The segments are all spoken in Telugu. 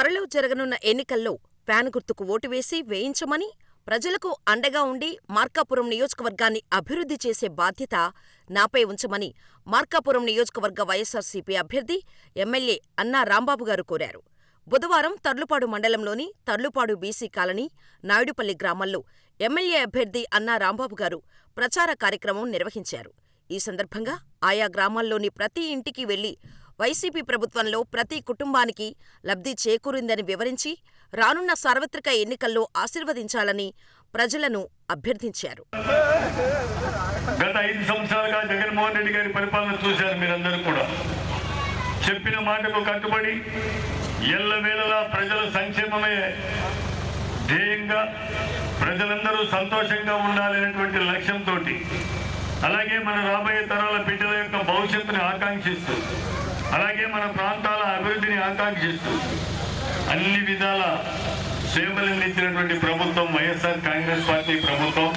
త్వరలో జరగనున్న ఎన్నికల్లో ఫ్యాన్ గుర్తుకు ఓటు వేసి వేయించమని, ప్రజలకు అండగా ఉండి మార్కాపురం నియోజకవర్గాన్ని అభివృద్ధి చేసే బాధ్యత నాపై ఉంచమని మార్కాపురం నియోజకవర్గ వైఎస్సార్సీపీ అభ్యర్థి ఎమ్మెల్యే అన్నా రాంబాబుగారు కోరారు. బుధవారం తర్లుపాడు మండలంలోని తర్లుపాడు బీసీ కాలనీ, నాయుడుపల్లి గ్రామాల్లో ఎమ్మెల్యే అభ్యర్థి అన్నా రాంబాబుగారు ప్రచార కార్యక్రమం నిర్వహించారు. ఈ సందర్భంగా ఆయా గ్రామాల్లోని ప్రతి ఇంటికి వెళ్ళి వైసీపీ ప్రభుత్వంలో ప్రతి కుటుంబానికి లబ్ధి చేకూరిందని వివరించి, రానున్న సార్వత్రిక ఎన్నికల్లో ఆశీర్వదించాలని ప్రజలను అభ్యర్థించారు. గత ఐదు సంవత్సరాలుగా జగన్మోహన్ రెడ్డి గారి పరిపాలన చూశారు మీరందరూ కూడా చెప్పిన మాటకు కట్టుబడి ఎల్లవేళలా ప్రజల సంక్షేమమే ధ్యేయంగా ప్రజలందరూ సంతోషంగా ఉండాలనేటువంటి లక్ష్యంతో అలాగే మన రాబోయే తరాల బిడ్డల యొక్క భవిష్యత్తుని ఆకాంక్షిస్తూ అలాగే మన ప్రాంతాల అభివృద్ధిని ఆకాంక్షిస్తూ అన్ని విధాల సేవలు అందించినటువంటి ప్రభుత్వం వైఎస్ఆర్ కాంగ్రెస్ పార్టీ ప్రభుత్వం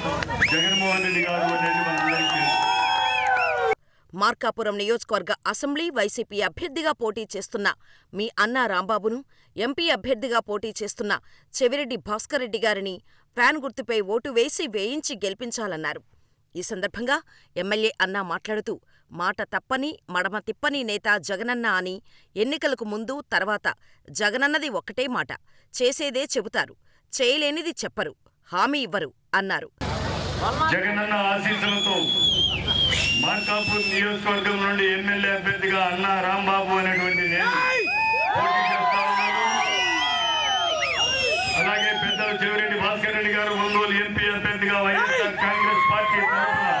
జగన్మోహన్ రెడ్డి గారు అనేది మనందరికీ మార్కాపురం నియోజకవర్గ అసెంబ్లీ వైసీపీ అభ్యర్థిగా పోటీ చేస్తున్న మీ అన్న రాంబాబును, ఎంపీ అభ్యర్థిగా పోటీ చేస్తున్న చెవిరెడ్డి భాస్కర్ రెడ్డి గారిని ఫ్యాన్ గుర్తుపై ఓటు వేసి వేయించి గెలిపించాలన్నారు. ఈ సందర్భంగా ఎమ్మెల్యే అన్నా మాట్లాడుతూ, మాట తప్పని, మడమ తిప్పని నేత జగనన్న అని ఎన్నికలకు ముందు, తర్వాత జగనన్నది ఒక్కటే మాట. చేసేదే చెబుతారు. చేయలేనిది చెప్పరు. హామీ ఇవ్వరు అన్నారు. జగనన్న ఆశీస్సులతో మార్కాపూర్ నియోజకవర్గం నుండి ఎమ్మెల్యే అభ్యర్థిగా అన్నా రాంబాబు అనేటువంటి నేను పోటీ చేస్తా ఉన్నాను అలాగే పెద్దలు చెవిరెడ్డి భాస్కర్ రెడ్డి గారు ఒంగోలు ఎంపీ అభ్యర్థిగా వైఎస్ఆర్ కాంగ్రెస్ పార్టీ తరఫున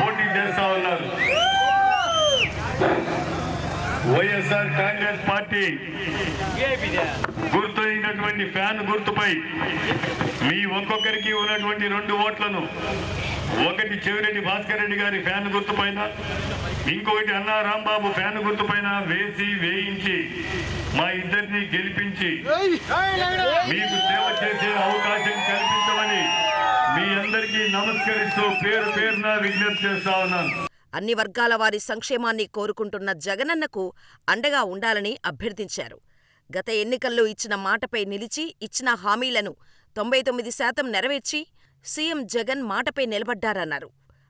పోటీ చేస్తా ఉన్నారు వైఎస్ఆర్ కాంగ్రెస్ పార్టీ గుర్తు అయినటువంటి ఫ్యాన్ గుర్తుపై మీ ఒక్కొక్కరికి ఉన్నటువంటి రెండు ఓట్లను ఒకటి చెవిరెడ్డి భాస్కర్ రెడ్డి గారి ఫ్యాన్ గుర్తుపైన ఇంకొకటి అన్నా రాంబాబు ఫ్యాన్ గుర్తుపైన వేసి వేయించి మా ఇద్దరిని గెలిపించి మీకు సేవ చేసే అవకాశం కల్పించమని మీ అందరికీ నమస్కరిస్తూ పేరు పేరున విజ్ఞప్తి చేస్తా ఉన్నాను. అన్ని వర్గాల వారి సంక్షేమాన్ని కోరుకుంటున్న జగనన్నకు అండగా ఉండాలని అభ్యర్థించారు. గత ఎన్నికల్లో ఇచ్చిన మాటపై నిలిచి ఇచ్చిన హామీలను తొంభై తొమ్మిది శాతం నెరవేర్చి సీఎం జగన్ మాటపై నిలబడ్డారన్నారు.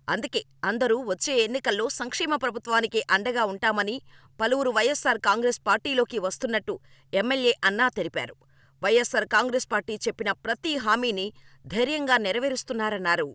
అందుకే అందరూ వచ్చే ఎన్నికల్లో సంక్షేమ ప్రభుత్వానికి అండగా ఉంటామని పలువురు వైఎస్సార్ కాంగ్రెస్ పార్టీలోకి వస్తున్నట్టు ఎమ్మెల్యే అన్నా తెలిపారు. వైఎస్సార్ కాంగ్రెస్ పార్టీ చెప్పిన ప్రతి హామీని ధైర్యంగా నెరవేరుస్తున్నారన్నారు.